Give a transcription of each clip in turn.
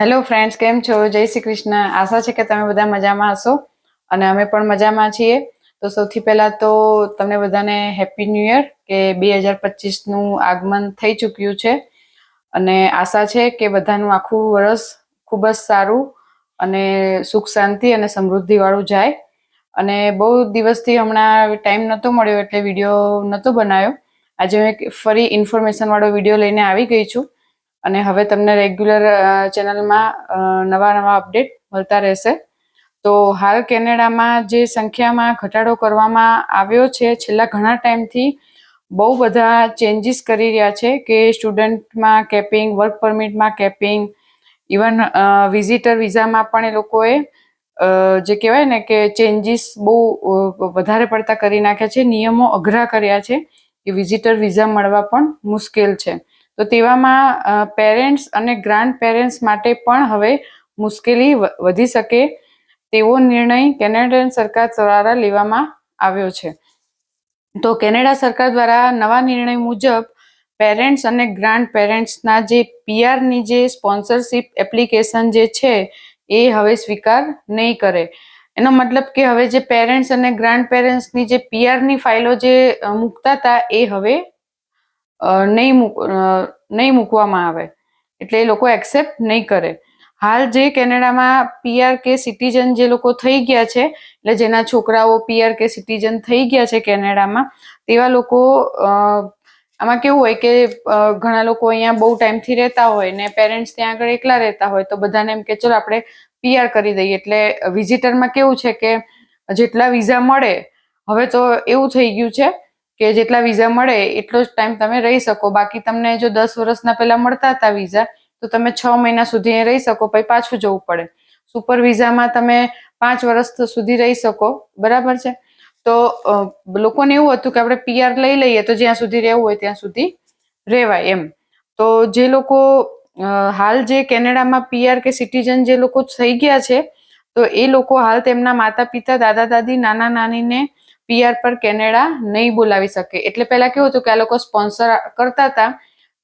Hello friends કેમ છો? જય શ્રી કૃષ્ણ. આશા છે કે તમે બધા મજામાં હશો અને અમે પણ મજામાં છીએ. તો સૌથી પહેલાં તો તમને બધાને હેપી ન્યૂ યર કે બે હજાર પચીસનું આગમન થઈ ચૂક્યું છે. અને આશા છે કે બધાનું આખું વર્ષ ખૂબ જ સારું અને સુખ શાંતિ અને સમૃદ્ધિવાળું જાય. અને બહુ દિવસથી હમણાં ટાઈમ નહોતો મળ્યો એટલે વીડિયો નહોતો બનાવ્યો. આજે હું એક ફરી ઇન્ફોર્મેશનવાળો વીડિયો લઈને આવી ગઈ છું. અને હવે તમને રેગ્યુલર ચેનલમાં નવા નવા અપડેટ મળતા રહેશે. તો હાલ કેનેડામાં જે સંખ્યામાં ઘટાડો કરવામાં આવ્યો છે, છેલ્લા ઘણા ટાઈમથી બહુ બધા ચેન્જીસ કરી રહ્યા છે કે સ્ટુડન્ટમાં કેપિંગ, વર્ક પરમિટમાં કેપિંગ, ઇવન વિઝિટર વિઝામાં પણ એ લોકોએ જે કહેવાય ને કે ચેન્જીસ બહુ વધારે પડતા કરી નાખ્યા છે. નિયમો અઘરા કર્યા છે કે વિઝિટર વિઝા મળવા પણ મુશ્કેલ છે. તો તેવામાં પેરેન્ટ્સ અને ગ્રાન્ડ પેરેન્ટ્સ માટે પણ હવે મુશ્કેલી વધી શકે તેવો નિર્ણય કેનેડિયન સરકાર દ્વારા લેવામાં આવ્યો છે. તો કેનેડા સરકાર દ્વારા નવા નિર્ણય મુજબ પેરેન્ટ્સ અને ગ્રાન્ડ પેરેન્ટ્સના જે પીઆરની જે સ્પોન્સરશિપ એપ્લિકેશન જે છે એ હવે સ્વીકાર નહીં કરે. એનો મતલબ કે હવે જે પેરેન્ટ્સ અને ગ્રાન્ડ પેરેન્ટ્સની જે પીઆરની ફાઇલો જે મૂકતા હતા એ હવે નહીં મૂક નહીં મૂકવામાં આવે. એટલે એ લોકો એક્સેપ્ટ નહીં કરે. હાલ જે કેનેડામાં પીઆર કે સિટીઝન જે લોકો થઈ ગયા છે, એટલે જેના છોકરાઓ પીઆર કે સિટીઝન થઈ ગયા છે કેનેડામાં, તેવા લોકો આમાં કેવું હોય કે ઘણા લોકો અહીંયા બહુ ટાઈમથી રહેતા હોય ને પેરેન્ટ્સ ત્યાં આગળ એકલા રહેતા હોય, તો બધાને એમ કે ચલો આપણે પીઆર કરી દઈએ. એટલે વિઝિટરમાં કેવું છે કે જેટલા વિઝા મળે, હવે તો એવું થઈ ગયું છે કે જેટલા વિઝા મળે એટલો જ ટાઈમ તમે રહી શકો. બાકી તમને જો દસ વર્ષના પહેલા મળતા હતા વિઝા તો તમે છ મહિના સુધી રહી શકો, પછી પાછું જવું પડે. સુપર વિઝામાં તમે પાંચ વર્ષ સુધી રહી શકો. બરાબર છે? તો લોકોને એવું હતું કે આપણે પીઆર લઈ લઈએ તો જ્યાં સુધી રહેવું હોય ત્યાં સુધી રહેવાય એમ. તો જે લોકો હાલ જે કેનેડામાં પીઆર કે સિટીઝન જે લોકો થઈ ગયા છે, તો એ લોકો હાલ તેમના માતા પિતા દાદા દાદી નાના નાનીને પીઆર પર કેનેડા નહીં બોલાવી શકે. એટલે પહેલાં કેવું હતું કે આ લોકો સ્પોન્સર કરતા હતા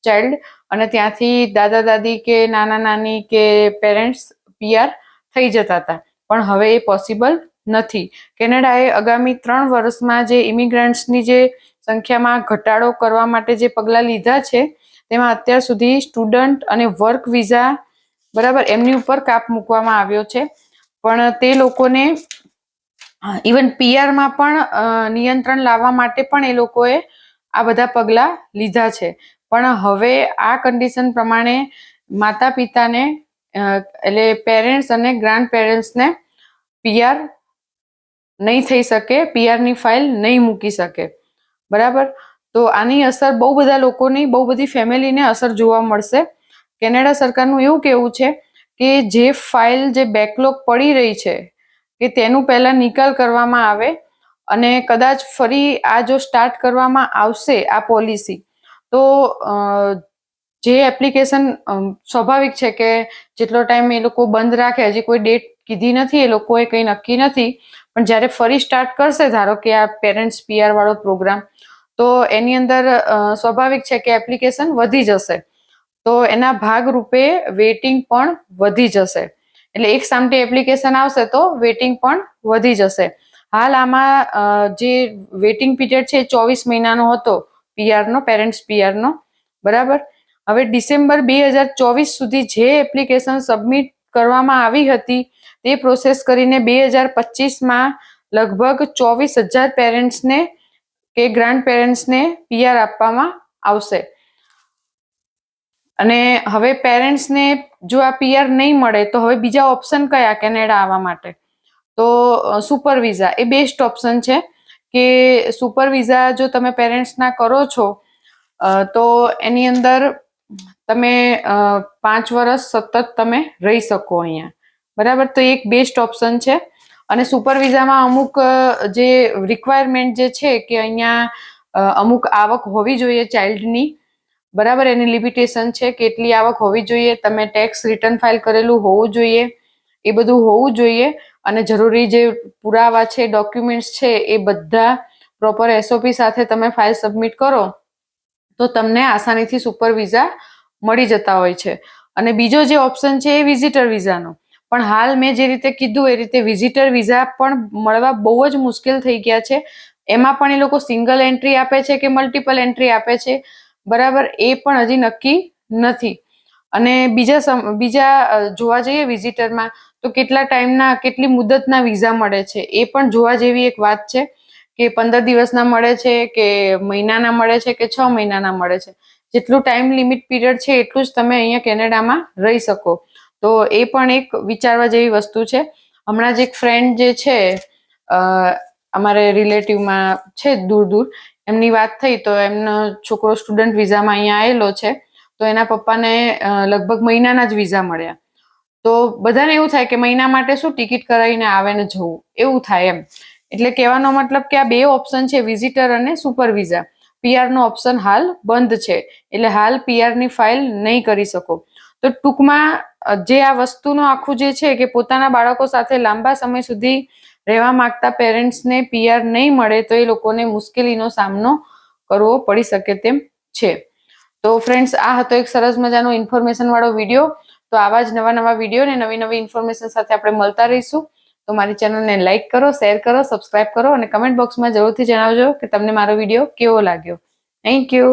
ચાઇલ્ડ અને ત્યાંથી દાદા દાદી કે નાના નાની કે પેરેન્ટ્સ પીઆર થઈ જતા હતા. પણ હવે એ પોસિબલ નથી. કેનેડાએ આગામી ત્રણ વર્ષમાં જે ઇમિગ્રન્ટ્સની જે સંખ્યામાં ઘટાડો કરવા માટે જે પગલાં લીધા છે, તેમાં અત્યાર સુધી સ્ટુડન્ટ અને વર્ક વિઝા બરાબર એમની ઉપર કાપ મૂકવામાં આવ્યો છે. પણ તે લોકોને ઇવન પીઆરમાં પણ નિયંત્રણ લાવવા માટે પણ એ લોકોએ આ બધા પગલાં લીધા છે. પણ હવે આ કન્ડિશન પ્રમાણે માતા પિતાને એટલે પેરેન્ટ્સ અને ગ્રાન્ડ પેરેન્ટ્સને પીઆર નહીં થઈ શકે પીઆરની ફાઇલ નહીં મૂકી શકે. બરાબર? તો આની અસર બહુ બધા લોકોની, બહુ બધી ફેમિલીને અસર જોવા મળશે. કેનેડા સરકારનું એવું કહેવું છે કે જે ફાઇલ જે બેકલોગ પડી રહી છે કે તેનું પહેલાં નિકાલ કરવામાં આવે અને કદાચ ફરી આ જો સ્ટાર્ટ કરવામાં આવશે આ પોલિસી તો જે એપ્લિકેશન સ્વાભાવિક છે કે જેટલો ટાઈમ એ લોકો બંધ રાખે, હજી કોઈ ડેટ કીધી નથી, એ લોકોએ કંઈ નક્કી નથી, પણ જ્યારે ફરી સ્ટાર્ટ કરશે, ધારો કે આ પેરેન્ટ્સ પીઆર વાળો પ્રોગ્રામ તો એની અંદર સ્વાભાવિક છે કે એપ્લિકેશન વધી જશે. તો એના ભાગરૂપે વેઇટિંગ પણ વધી જશે. એટલે એક સામટી એપ્લિકેશન આવશે તો વેટિંગ પણ વધી જશે. હાલ આમાં જે વેટિંગ પીરિયડ છે એ ચોવીસ મહિનાનો હતો પીઆરનો પેરેન્ટ્સ પીઆરનો બરાબર? હવે ડિસેમ્બર બે હજાર ચોવીસ સુધી જે એપ્લિકેશન સબમિટ કરવામાં આવી હતી, તે પ્રોસેસ કરીને બે હજાર પચીસમાં લગભગ ચોવીસ હજાર પેરેન્ટ્સને કે ગ્રાન્ડ પેરેન્ટ્સને પીઆર આપવામાં આવશે. અને હવે પેરેન્ટ્સને જો આ પીઆર નહીં મળે, તો હવે બીજા ઓપ્શન કયા કેનેડા આવવા માટે? તો સુપર વિઝા એ બેસ્ટ ઓપ્શન છે કે સુપર વિઝા જો તમે પેરેન્ટ્સના કરો છો તો એની અંદર તમે પાંચ વર્ષ સતત તમે રહી શકો અહીંયા. બરાબર? તો એક બેસ્ટ ઓપ્શન છે. અને સુપર વિઝામાં અમુક જે રિક્વાયરમેન્ટ જે છે કે અહીંયા અમુક આવક હોવી જોઈએ ચાઇલ્ડની બરાબર, એની લિમિટેશન છે, કેટલી આવક હોવી જોઈએ, તમે ટેક્સ રિટર્ન ફાઇલ કરેલું હોવું જોઈએ, એ બધું હોવું જોઈએ, અને જરૂરી જે પુરાવા છે ડોક્યુમેન્ટ્સ છે, એ બધા પ્રોપર એસઓપી સાથે તમે ફાઇલ સબમિટ કરો, તો તમને આસાનીથી સુપર વિઝા મળી જતા હોય છે. અને બીજો જે ઓપ્શન છે, એ વિઝિટર વિઝાનો પણ હાલ મેં જે રીતે કીધું, એ રીતે વિઝિટર વિઝા પણ મળવા બહુ જ મુશ્કેલ થઈ ગયા છે. એમાં પણ એ લોકો સિંગલ એન્ટ્રી આપે છે કે મલ્ટિપલ એન્ટ્રી આપે છે? બરાબર? એ પણ હજી નક્કી નથી. અને બીજા બીજા જોવા જઈએ વિઝિટરમાં તો કેટલા ટાઈમના, કેટલી મુદતના વિઝા મળે છે? એ પણ જોવા જેવી એક વાત છે કે પંદર દિવસના મળે છે, કે મહિનાના મળે છે, કે છ મહિનાના મળે છે. જેટલું ટાઈમ લિમિટ પીરિયડ છે, એટલું જ તમે અહીંયા કેનેડામાં રહી શકો. તો એ પણ એક વિચારવા જેવી વસ્તુ છે. હમણાં જ એક ફ્રેન્ડ જે છે અમારે રિલેટિવમાં છે દૂર દૂર એમની વાત થઈ તો એમનો છોકરો સ્ટુડન્ટ વિઝામાં અહીંયા આવેલો છે, તો એના પપ્પાને લગભગ મહિનાના જ વિઝા મળ્યા. તો બધાને એવું થાય કે મહિના માટે શું ટિકિટ કરાવીને આવે ને જવું? એવું થાય એમ. એટલે કહેવાનો મતલબ કે આ બે ઓપ્શન છે વિઝિટર અને સુપર વિઝા પીઆર નો ઓપ્શન હાલ બંધ છે, એટલે હાલ પીઆરની ફાઇલ નહીં કરી શકો. તો ટૂંકમાં જે આ વસ્તુનું આખું જે છે કે પોતાના બાળકો સાથે લાંબા સમય સુધી રહેવા માંગતા પેરેન્ટ્સને પીઆર નહીં મળે તો એ લોકોને મુશ્કેલીનો સામનો કરવો પડી શકે તેમ છે. તો ફ્રેન્ડ્સ આ હતો એક સરસ મજાનો ઇન્ફોર્મેશન વાળો વીડિયો તો આવા જ નવા નવા વીડિયો ને નવી નવી ઇન્ફોર્મેશન સાથે આપણે મળતા રહીશું. તો મારી ચેનલને લાઇક કરો શેર કરો સબસ્ક્રાઇબ કરો અને કમેન્ટ બોક્સમાં જરૂરથી જણાવજો કે તમને મારો વીડિયો કેવો લાગ્યો. Thank you